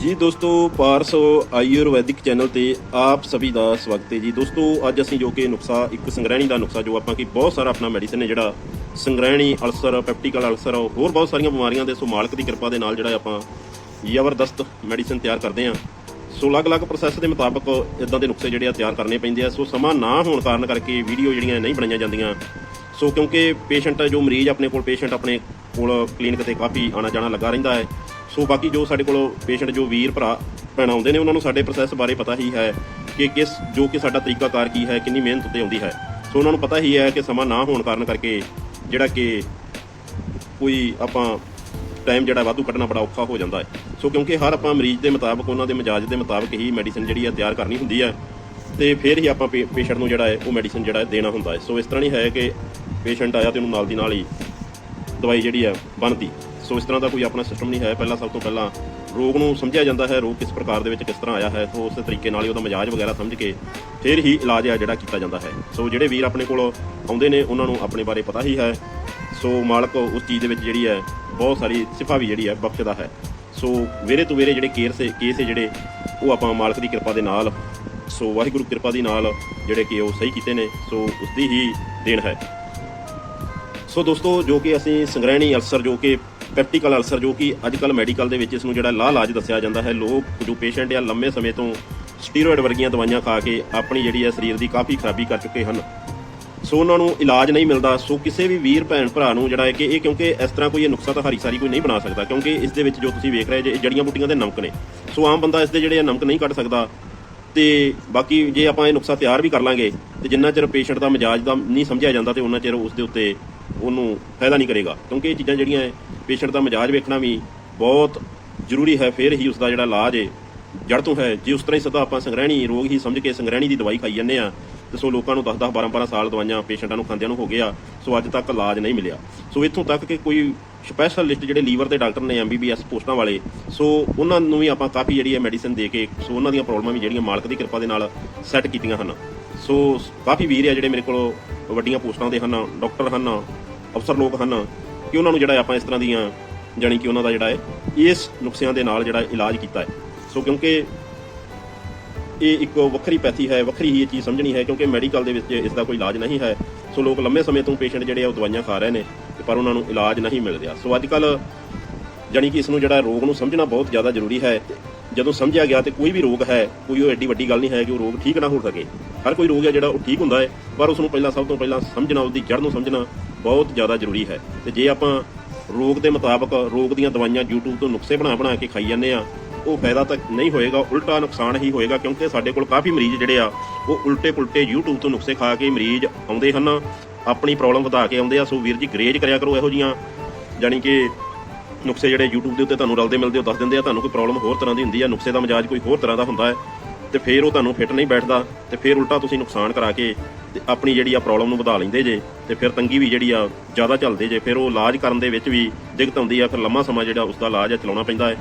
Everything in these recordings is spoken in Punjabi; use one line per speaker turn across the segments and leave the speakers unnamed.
ਜੀ ਦੋਸਤੋ, ਪਾਰਸੋ ਆਯੁਰਵੈਦਿਕ ਚੈਨਲ ਤੇ ਆਪ ਸਭੀ ਦਾ ਸਵਾਗਤ ਹੈ ਜੀ। ਦੋਸਤੋ, ਅੱਜ ਅਸੀਂ ਜੋ ਕਿ ਨੁਕਸਾ, ਇੱਕ ਸੰਗ੍ਰਹਿਣੀ ਦਾ ਨੁਕਸਾ, ਜੋ ਆਪਾਂ ਕਿ ਬਹੁਤ ਸਾਰਾ ਆਪਣਾ ਮੈਡੀਸਨ ਹੈ, ਜਿਹੜਾ ਸੰਗ੍ਰਹਿਣੀ ਅਲਸਰ, ਪੈਪਟੀਕਲ ਅਲਸਰ ਹੋਰ ਬਹੁਤ ਸਾਰੀਆਂ ਬਿਮਾਰੀਆਂ ਦੇ, ਸੋ ਮਾਲਕ ਦੀ ਕਿਰਪਾ ਦੇ ਨਾਲ ਜਿਹੜਾ ਆਪਾਂ ਜ਼ਬਰਦਸਤ ਮੈਡੀਸਨ ਤਿਆਰ ਕਰਦੇ ਹਾਂ। ਸੋ ਅਲੱਗ-ਅਲੱਗ ਪ੍ਰੋਸੈਸ ਦੇ ਮੁਤਾਬਕ ਇਦਾਂ ਦੇ ਨੁਕਸੇ ਜਿਹੜੇ ਆ ਤਿਆਰ ਕਰਨੇ ਪੈਂਦੇ ਆ। ਸੋ ਸਮਾਂ ਨਾ ਹੋਣ ਕਾਰਨ ਕਰਕੇ ਵੀਡੀਓ ਜਿਹੜੀਆਂ ਨਹੀਂ ਬਣਾਈਆਂ ਜਾਂਦੀਆਂ। ਸੋ ਕਿਉਂਕਿ ਪੇਸ਼ੈਂਟ, ਜੋ ਮਰੀਜ਼ ਆਪਣੇ ਕੋਲ, ਪੇਸ਼ੈਂਟ ਆਪਣੇ ਕੋਲ ਕਲੀਨਿਕ ਤੇ ਕਾਫੀ ਆਣਾ ਜਾਣਾ ਲੱਗਾ ਰਹਿੰਦਾ ਹੈ। ਸੋ ਬਾਕੀ ਜੋ ਸਾਡੇ ਕੋਲ ਪੇਸ਼ੈਂਟ, ਜੋ ਵੀਰ ਭਰਾ, ਭੈਣਾਂ ਆਉਂਦੇ ਨੇ, ਉਹਨਾਂ ਨੂੰ ਸਾਡੇ ਪ੍ਰੋਸੈਸ ਬਾਰੇ ਪਤਾ ਹੀ ਹੈ ਕਿ ਕਿਸ, ਜੋ ਕਿ ਸਾਡਾ ਤਰੀਕਾਕਾਰ ਕੀ ਹੈ, ਕਿੰਨੀ ਮਿਹਨਤ ਉੱਤੇ ਆਉਂਦੀ ਹੈ। ਸੋ ਉਹਨਾਂ ਨੂੰ ਪਤਾ ਹੀ ਹੈ ਕਿ ਸਮਾਂ ਨਾ ਹੋਣ ਕਾਰਨ ਕਰਕੇ ਜਿਹੜਾ ਕਿ ਕੋਈ ਆਪਾਂ ਟਾਈਮ ਜਿਹੜਾ ਵਾਧੂ ਕੱਢਣਾ ਬੜਾ ਔਖਾ ਹੋ ਜਾਂਦਾ ਹੈ। ਸੋ ਕਿਉਂਕਿ ਹਰ ਆਪਾਂ ਮਰੀਜ਼ ਦੇ ਮੁਤਾਬਕ, ਉਹਨਾਂ ਦੇ ਮਜ਼ਾਜ ਦੇ ਮੁਤਾਬਕ ਹੀ ਮੈਡੀਸਿਨ ਜਿਹੜੀ ਹੈ ਤਿਆਰ ਕਰਨੀ ਹੁੰਦੀ ਹੈ ਤੇ ਫਿਰ ਹੀ ਆਪਾਂ ਪੇਸ਼ੈਂਟ ਨੂੰ ਜਿਹੜਾ ਹੈ, ਉਹ ਮੈਡੀਸਿਨ ਜਿਹੜਾ ਹੈ ਦੇਣਾ ਹੁੰਦਾ ਹੈ। ਸੋ ਇਸ ਤਰ੍ਹਾਂ ਨਹੀਂ ਹੈ ਕਿ ਪੇਸ਼ੈਂਟ ਆਇਆ ਤੇ ਉਹਨੂੰ ਨਾਲ ਦੀ ਨਾਲ ਹੀ ਦਵਾਈ ਜਿਹੜੀ ਹੈ ਬਣਦੀ। ਸੋ ਇਸ ਤਰ੍ਹਾਂ ਦਾ ਕੋਈ ਆਪਣਾ ਸਿਸਟਮ ਨਹੀਂ ਹੈ। ਪਹਿਲਾਂ ਸਭ ਤੋਂ ਪਹਿਲਾਂ ਰੋਗ ਨੂੰ ਸਮਝਿਆ ਜਾਂਦਾ ਹੈ। ਰੋਗ ਕਿਸ ਪ੍ਰਕਾਰ ਦੇ ਵਿੱਚ ਕਿਸ ਤਰ੍ਹਾਂ ਆਇਆ ਹੈ ਸੋ ਉਸੇ ਤਰੀਕੇ ਨਾਲ ਹੀ ਉਹਦਾ ਮਜ਼ਾਜ ਵਗੈਰਾ ਸਮਝ ਕੇ ਫਿਰ ਹੀ ਇਲਾਜ ਹੈ ਜਿਹੜਾ ਕੀਤਾ ਜਾਂਦਾ ਹੈ। ਸੋ ਜਿਹੜੇ ਵੀਰ ਆਪਣੇ ਕੋਲ ਆਉਂਦੇ ਨੇ, ਉਹਨਾਂ ਨੂੰ ਆਪਣੇ ਬਾਰੇ ਪਤਾ ਹੀ ਹੈ। ਸੋ ਮਾਲਕ ਉਸ ਚੀਜ਼ ਦੇ ਵਿੱਚ ਜਿਹੜੀ ਹੈ, ਬਹੁਤ ਸਾਰੀ ਸਿਫਾ ਵੀ ਜਿਹੜੀ ਹੈ ਬਖਸ਼ਦਾ ਹੈ। ਸੋ ਵੇਰੇ ਤੋਂ ਵੇਰੇ ਜਿਹੜੇ ਕੇਸ ਕੇਸ ਹੈ ਜਿਹੜੇ, ਉਹ ਆਪਾਂ ਮਾਲਕ ਦੀ ਕਿਰਪਾ ਦੇ ਨਾਲ, ਸੋ ਵਾਹਿਗੁਰੂ ਕਿਰਪਾ ਦੀ ਨਾਲ ਜਿਹੜੇ ਕਿ ਉਹ ਸਹੀ ਕੀਤੇ ਨੇ, ਸੋ ਉਸ ਦੀ ਹੀ ਦੇਣ ਹੈ। ਸੋ ਦੋਸਤੋ, ਜੋ ਕਿ ਅਸੀਂ ਸੰਗ੍ਰਹਿਣੀ ਅਲਸਰ ਜੋ ਕਿ ਪੈਪਟੀਕਲ ਅਲਸਰ ਜੋ ਕਿ ਅੱਜ ਕੱਲ ਮੈਡੀਕਲ ਦੇ ਵਿੱਚ ਇਸ ਨੂੰ ਜਿਹੜਾ ਲਾਹ ਇਲਾਜ ਦੱਸਿਆ ਜਾਂਦਾ ਹੈ, ਲੋਕ ਜੋ ਪੇਸ਼ੈਂਟ ਆ, ਲੰਮੇ ਸਮੇਂ ਤੋਂ ਸਟੀਰੋਇਡ ਵਰਗੀਆਂ ਦਵਾਈਆਂ ਖਾ ਕੇ ਆਪਣੀ ਜਿਹੜੀ ਹੈ ਸਰੀਰ ਦੀ ਕਾਫੀ ਖਰਾਬੀ ਕਰ ਚੁੱਕੇ ਹਨ। ਸੋ ਉਹਨਾਂ ਨੂੰ ਇਲਾਜ ਨਹੀਂ ਮਿਲਦਾ। ਸੋ ਕਿਸੇ ਵੀ ਵੀਰ, ਭੈਣ, ਭਰਾ ਨੂੰ ਜਿਹੜਾ ਹੈ ਕਿ ਇਹ ਕਿਉਂਕਿ ਇਸ ਤਰ੍ਹਾਂ ਕੋਈ ਇਹ ਨੁਕਸਾ ਤਾਂ ਹਰੀ ਸਾਰੀ ਕੋਈ ਨਹੀਂ ਬਣਾ ਸਕਦਾ, ਕਿਉਂਕਿ ਇਸ ਦੇ ਵਿੱਚ ਜੋ ਤੁਸੀਂ ਵੇਖ ਰਹੇ ਜੇ, ਇਹ ਜੜੀਆਂ ਬੂਟੀਆਂ ਦੇ ਨਮਕ ਨੇ। ਸੋ ਆਮ ਬੰਦਾ ਇਸ ਦੇ ਜਿਹੜੇ ਆ ਨਮਕ ਨਹੀਂ ਕੱਢ ਸਕਦਾ। ਤੇ ਬਾਕੀ ਜੇ ਆਪਾਂ ਇਹ ਨੁਕਸਾ ਤਿਆਰ ਵੀ ਕਰ ਲਾਂਗੇ, ਤੇ ਜਿੰਨਾ ਚਿਰ ਪੇਸ਼ੈਂਟ ਦਾ ਮਿਜਾਜ ਦਾ ਨਹੀਂ ਸਮਝਿਆ ਜਾਂਦਾ ਤੇ ਉਹਨਾਂ ਚਿਰ ਉਸ ਦੇ ਉੱਤੇ ਉਹਨੂੰ ਫਾਇਦਾ ਨਹੀਂ ਕਰੇਗਾ। ਕਿਉਂਕਿ ਇਹ ਚੀਜ਼ਾਂ ਜਿਹੜੀਆਂ ਹੈ ਪੇਸ਼ੈਂਟ ਦਾ ਮਿਜਾਜ ਵੇਖਣਾ ਵੀ ਬਹੁਤ ਜ਼ਰੂਰੀ ਹੈ, ਫਿਰ ਹੀ ਉਸ ਦਾ ਜਿਹੜਾ ਇਲਾਜ ਹੈ ਜੜ ਤੋਂ ਹੈ। ਜੇ ਉਸ ਤਰ੍ਹਾਂ ਹੀ ਸਦਾ ਆਪਾਂ ਸੰਗ੍ਰਹਿਣੀ ਰੋਗ ਹੀ ਸਮਝ ਕੇ ਸੰਗ੍ਰਹਿਣੀ ਦੀ ਦਵਾਈ ਖਾਈ ਜਾਂਦੇ ਆ ਤੇ ਸੋ ਲੋਕਾਂ ਨੂੰ 10 10 12 12 ਸਾਲ ਦਵਾਈਆਂ ਪੇਸ਼ੈਂਟਾਂ ਨੂੰ ਖਾਂਦਿਆਂ ਨੂੰ ਹੋ ਗਿਆ, ਸੋ ਅੱਜ ਤੱਕ ਇਲਾਜ ਨਹੀਂ ਮਿਲਿਆ। ਸੋ ਇੱਥੋਂ ਤੱਕ ਕਿ ਕੋਈ ਸਪੈਸ਼ਲਿਸਟ ਜਿਹੜੇ ਲੀਵਰ ਦੇ ਡਾਕਟਰ ਨੇ ਐਮਬੀਬੀਐਸ ਪੋਸਟਾਂ ਵਾਲੇ, ਸੋ ਉਹਨਾਂ ਨੂੰ ਵੀ ਆਪਾਂ ਕਾਫੀ ਜਿਹੜੀ ਹੈ ਮੈਡੀਸਿਨ ਦੇ ਕੇ, ਸੋ ਉਹਨਾਂ ਦੀਆਂ ਪ੍ਰੋਬਲਮਾਂ ਵੀ ਜਿਹੜੀਆਂ ਮਾਲਕ ਦੀ ਕਿਰਪਾ ਦੇ ਨਾਲ ਸੈੱਟ ਕੀਤੀਆਂ ਹਨ। ਸੋ ਕਾਫੀ ਵੀਰ ਆ ਜਿਹੜੇ ਮੇਰੇ ਕੋਲ ਵੱਡੀਆਂ ਪੋਸਟਾਂ ਦੇ ਹਨ ਡਾਕਟਰ ਹਨ ਅਫਸਰ ਲੋਕ ਹਨ ਕਿ ਉਹਨਾਂ ਨੂੰ ਜਿਹੜਾ ਆਪਾਂ ਇਸ ਤਰ੍ਹਾਂ ਦੀਆਂ ਜਾਣੀ ਕਿ ਉਹਨਾਂ ਦਾ ਜਿਹੜਾ ਹੈ, ਇਸ ਨੁਕਸਿਆਂ ਦੇ ਨਾਲ ਜਿਹੜਾ ਇਲਾਜ ਕੀਤਾ ਹੈ। ਸੋ ਕਿਉਂਕਿ ਇਹ ਇੱਕ ਵੱਖਰੀ ਪੈਥੀ ਹੈ, ਵੱਖਰੀ ਹੀ ਇਹ ਚੀਜ਼ ਸਮਝਣੀ ਹੈ ਕਿਉਂਕਿ ਮੈਡੀਕਲ ਦੇ ਵਿੱਚ ਇਸ ਦਾ ਕੋਈ ਇਲਾਜ ਨਹੀਂ ਹੈ। ਸੋ ਲੋਕ ਲੰਮੇ ਸਮੇਂ ਤੋਂ ਪੇਸ਼ੈਂਟ ਜਿਹੜੇ ਆ ਉਹ ਦਵਾਈਆਂ ਖਾ ਰਹੇ ਨੇ ਪਰ ਉਹਨਾਂ ਨੂੰ ਇਲਾਜ ਨਹੀਂ ਮਿਲ ਰਿਹਾ। ਸੋ ਅੱਜ ਕੱਲ ਜਾਣੀ ਕਿ ਇਸ ਨੂੰ ਜਿਹੜਾ ਰੋਗ ਨੂੰ ਸਮਝਣਾ ਬਹੁਤ ਜ਼ਿਆਦਾ ਜ਼ਰੂਰੀ ਹੈ। ਜਦੋਂ ਸਮਝਿਆ ਗਿਆ ਤੇ ਕੋਈ ਵੀ ਰੋਗ ਹੈ, ਕੋਈ ਉਹ ਐਡੀ ਵੱਡੀ ਗੱਲ ਨਹੀਂ ਹੈ ਕਿ ਉਹ ਰੋਗ ਠੀਕ ਨਾ ਹੋ ਸਕੇ। ਹਰ ਕੋਈ ਰੋਗ ਹੈ ਜਿਹੜਾ ਉਹ ਠੀਕ ਹੁੰਦਾ ਹੈ, ਪਰ ਉਸ ਨੂੰ ਪਹਿਲਾਂ ਸਭ ਤੋਂ ਪਹਿਲਾਂ ਸਮਝਣਾ, ਉਹਦੀ ਜੜ ਨੂੰ ਸਮਝਣਾ ਬਹੁਤ ਜ਼ਿਆਦਾ ਜ਼ਰੂਰੀ ਹੈ। ਤੇ ਜੇ ਆਪਾਂ ਰੋਗ ਦੇ ਮੁਤਾਬਕ ਰੋਗ ਦੀਆਂ ਦਵਾਈਆਂ YouTube ਤੋਂ ਨੁਕਸੇ ਬਣਾ ਬਣਾ ਕੇ ਖਾਈ ਜਾਂਦੇ ਆ ਉਹ ਫਾਇਦਾ ਤਾਂ ਨਹੀਂ ਹੋਏਗਾ, ਉਲਟਾ ਨੁਕਸਾਨ ਹੀ ਹੋਏਗਾ, ਕਿਉਂਕਿ ਸਾਡੇ ਕੋਲ ਕਾਫੀ ਮਰੀਜ਼ ਜਿਹੜੇ ਆ, ਉਹ ਉਲਟੇ ਪੁਲਟੇ YouTube ਤੋਂ ਨੁਕਸੇ ਖਾ ਕੇ ਮਰੀਜ਼ ਆਉਂਦੇ ਹਨ, ਆਪਣੀ ਪ੍ਰੋਬਲਮ ਵਧਾ ਕੇ ਆਉਂਦੇ ਆ। ਸੋ ਵੀਰ ਜੀ, ਗਰੇਜ ਕਰਿਆ ਕਰੋ ਇਹੋ ਜੀਆਂ, ਜਾਣੀ ਕਿ ਨੁਕਸੇ ਜਿਹੜੇ YouTube ਦੇ ਉੱਤੇ ਤੁਹਾਨੂੰ ਰਲਦੇ ਮਿਲਦੇ ਉਹ ਦੱਸ ਦਿੰਦੇ ਆ, ਤੁਹਾਨੂੰ ਕੋਈ ਪ੍ਰੋਬਲਮ ਹੋਰ ਤਰ੍ਹਾਂ ਦੀ ਹੁੰਦੀ ਆ, ਨੁਕਸੇ ਦਾ ਮਜਾਜ ਕੋਈ ਹੋਰ ਤਰ੍ਹਾਂ ਦਾ ਹੁੰਦਾ ਹੈ। ਤੇ ਫਿਰ ਉਹ ਤੁਹਾਨੂੰ ਫਿੱਟ ਨਹੀਂ ਬੈਠਦਾ ਤੇ ਫਿਰ ਉਲਟਾ ਤੁਸੀਂ ਨੁਕਸਾਨ ਕਰਾ ਕੇ ਤੇ ਆਪਣੀ ਜਿਹੜੀ ਆ ਪ੍ਰੋਬਲਮ ਨੂੰ ਵਧਾ ਲੈਂਦੇ ਜੇ ਤੇ ਫਿਰ ਤੰਗੀ ਵੀ ਜਿਹੜੀ ਆ ਜ਼ਿਆਦਾ ਚੱਲਦੇ ਜੇ, ਫਿਰ ਉਹ ਇਲਾਜ ਕਰਨ ਦੇ ਵਿੱਚ ਵੀ ਦਿੱਕਤ ਆਉਂਦੀ ਆ, ਫਿਰ ਲੰਮਾ ਸਮਾਂ ਜਿਹੜਾ ਉਸ ਦਾ ਇਲਾਜ ਆ ਚਲਾਉਣਾ ਪੈਂਦਾ ਹੈ।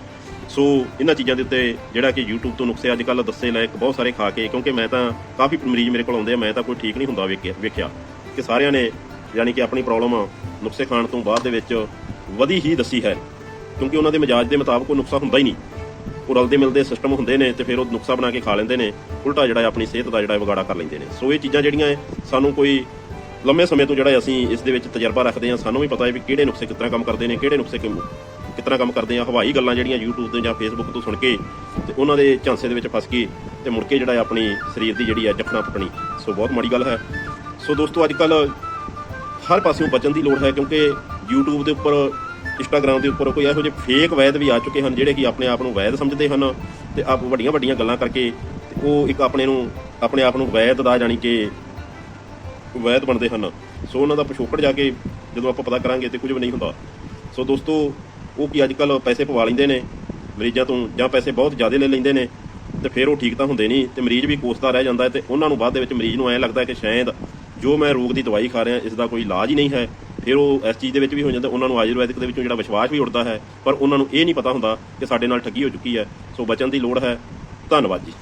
ਸੋ ਇਹਨਾਂ ਚੀਜ਼ਾਂ ਦੇ ਉੱਤੇ ਜਿਹੜਾ ਕਿ YouTube ਤੋਂ ਨੁਕਸੇ ਅੱਜ ਕੱਲ ਦੱਸੇ ਲਾਇਕ ਬਹੁਤ ਸਾਰੇ ਖਾ ਕੇ, ਕਿਉਂਕਿ ਮੈਂ ਤਾਂ ਕਾਫੀ ਮਰੀਜ਼ ਮੇਰੇ ਕੋਲ ਆਉਂਦੇ ਆ, ਮੈਂ ਤਾਂ ਕੋਈ ਠੀਕ ਨਹੀਂ ਹੁੰਦਾ ਵੇਖਿਆ ਵੇਖਿਆ। ਕਿ ਸਾਰਿਆਂ ਨੇ ਯਾਨੀ ਕਿ ਆਪਣੀ ਪ੍ਰੋਬਲਮ ਨੁਕਸੇ ਖਾਣ ਤੋਂ ਬਾਅਦ ਦੇ ਵਿੱਚ ਵਧੀ ਹੀ ਦੱਸੀ ਹੈ, ਕਿਉਂਕਿ ਉਹਨਾਂ ਦੇ ਮਿਜਾਜ ਦੇ ਮੁਤਾਬਕ ਕੋਈ ਨੁਕਸਾ ਹੁੰਦਾ ਹੀ ਨਹੀਂ। ਉਹ ਰਲਦੇ ਮਿਲਦੇ ਸਿਸਟਮ ਹੁੰਦੇ ਨੇ ਤੇ ਫਿਰ ਉਹ ਨੁਕਸਾ ਬਣਾ ਕੇ ਖਾ ਲੈਂਦੇ ਨੇ, ਉਲਟਾ ਜਿਹੜਾ ਆਪਣੀ ਸਿਹਤ ਦਾ ਜਿਹੜਾ ਵਿਗਾੜਾ ਕਰ ਲੈਂਦੇ ਨੇ। ਸੋ ਇਹ ਚੀਜ਼ਾਂ ਜਿਹੜੀਆਂ ਹੈ ਸਾਨੂੰ ਕੋਈ ਲੰਮੇ ਸਮੇਂ ਤੋਂ ਜਿਹੜਾ ਅਸੀਂ ਇਸ ਦੇ ਵਿੱਚ ਤਜਰਬਾ ਰੱਖਦੇ ਹਾਂ, ਸਾਨੂੰ ਵੀ ਪਤਾ ਹੈ ਵੀ ਕਿਹੜੇ ਨੁਕਸੇ ਕਿਸ ਕੰਮ ਕਰਦੇ ਨੇ, ਕਿਹੜੇ ਨੁਕਸੇ ਕਿਸ ਕੰਮ ਕਰਦੇ ਆ, ਹਵਾਈ ਗੱਲਾਂ ਜਿਹੜੀਆਂ YouTube ਤੇ ਜਾਂ Facebook ਤੋਂ ਸੁਣ ਕੇ ਤੇ ਉਹਨਾਂ ਦੇ ਝਾਂਸੇ ਦੇ ਵਿੱਚ ਫਸ ਕੇ ਤੇ ਮੁੜ ਕੇ ਜਿਹੜਾ ਆਪਣੀ ਸਰੀਰ ਦੀ ਜਿਹੜੀ ਹੈ ਜਖਣਾ ਫਟਣੀ ਸੋ ਬਹੁਤ ਮਾੜੀ ਗੱਲ ਹੈ। ਸੋ ਦੋਸਤੋ, ਅੱਜ ਕੱਲ ਹਰ ਪਾਸਿਓਂ ਬਚਣ ਦੀ ਲੋੜ ਹੈ ਕਿਉਂਕਿ YouTube ਦੇ ਉੱਪਰ ਇੰਸਟਾਗ੍ਰam ਦੇ ਉੱਪਰ ਕੋਈ ਇਹੋ ਜਿਹੇ ਫੇਕ ਵੈਦ ਵੀ ਆ ਚੁੱਕੇ ਹਨ ਜਿਹੜੇ ਕਿ ਆਪਣੇ ਆਪ ਨੂੰ ਵੈਦ ਸਮਝਦੇ ਹਨ ਤੇ ਆਪ ਵੱਡੀਆਂ ਵੱਡੀਆਂ ਗੱਲਾਂ ਕਰਕੇ ਤੇ ਉਹ ਇੱਕ ਆਪਣੇ ਨੂੰ, ਆਪਣੇ ਆਪ ਨੂੰ ਵੈਦ ਦਾ ਜਾਣੀ ਕਿ ਵੈਦ ਬਣਦੇ ਹਨ। ਸੋ ਉਹਨਾਂ ਦਾ ਪਿਛੋਕੜ ਜਾ ਕੇ ਜਦੋਂ ਆਪਾਂ ਪਤਾ ਕਰਾਂਗੇ ਤੇ ਕੁਝ ਵੀ ਨਹੀਂ ਹੁੰਦਾ। ਸੋ ਦੋਸਤੋ, ਉਹ ਕੀ ਅੱਜ ਕੱਲ ਪੈਸੇ ਪਵਾ ਲੈਂਦੇ ਨੇ, ਮਰੀਜ਼ਾਂ ਤੋਂ ਜਾਂ ਪੈਸੇ ਬਹੁਤ ਜ਼ਿਆਦਾ ਲੈ ਲੈਂਦੇ ਨੇ ਤੇ ਫਿਰ ਉਹ ਠੀਕ ਤਾਂ ਹੁੰਦੇ ਨਹੀਂ ਤੇ ਮਰੀਜ਼ ਵੀ ਕੋਸਦਾ ਰਹਿ ਜਾਂਦਾ ਹੈ ਤੇ ਉਹਨਾਂ ਨੂੰ ਬਾਅਦ ਦੇ ਵਿੱਚ ਮਰੀਜ਼ ਨੂੰ ਐਂ ਲੱਗਦਾ ਕਿ ਸ਼ਾਇਦ ਜੋ ਮੈਂ ਰੋਗ ਦੀ ਦਵਾਈ ਖਾ ਰਿਹਾ, ਇਸ ਦਾ ਕੋਈ ਇਲਾਜ ਹੀ ਨਹੀਂ ਹੈ। ਫਿਰ ਉਹ ਇਸ ਚੀਜ਼ ਦੇ ਵਿੱਚ ਵੀ ਹੋ ਜਾਂਦਾ, ਉਹਨਾਂ ਨੂੰ ਆਯੁਰਵੈਦਿਕ ਦੇ ਵਿੱਚੋਂ ਜਿਹੜਾ ਵਿਸ਼ਵਾਸ ਵੀ ਉੱਡਦਾ ਹੈ, ਪਰ ਉਹਨਾਂ ਨੂੰ ਇਹ ਨਹੀਂ ਪਤਾ ਹੁੰਦਾ ਕਿ ਸਾਡੇ ਨਾਲ ਠੱਗੀ ਹੋ ਚੁੱਕੀ ਹੈ। ਸੋ ਬਚਣ ਦੀ ਲੋੜ ਹੈ। ਧੰਨਵਾਦ ਜੀ।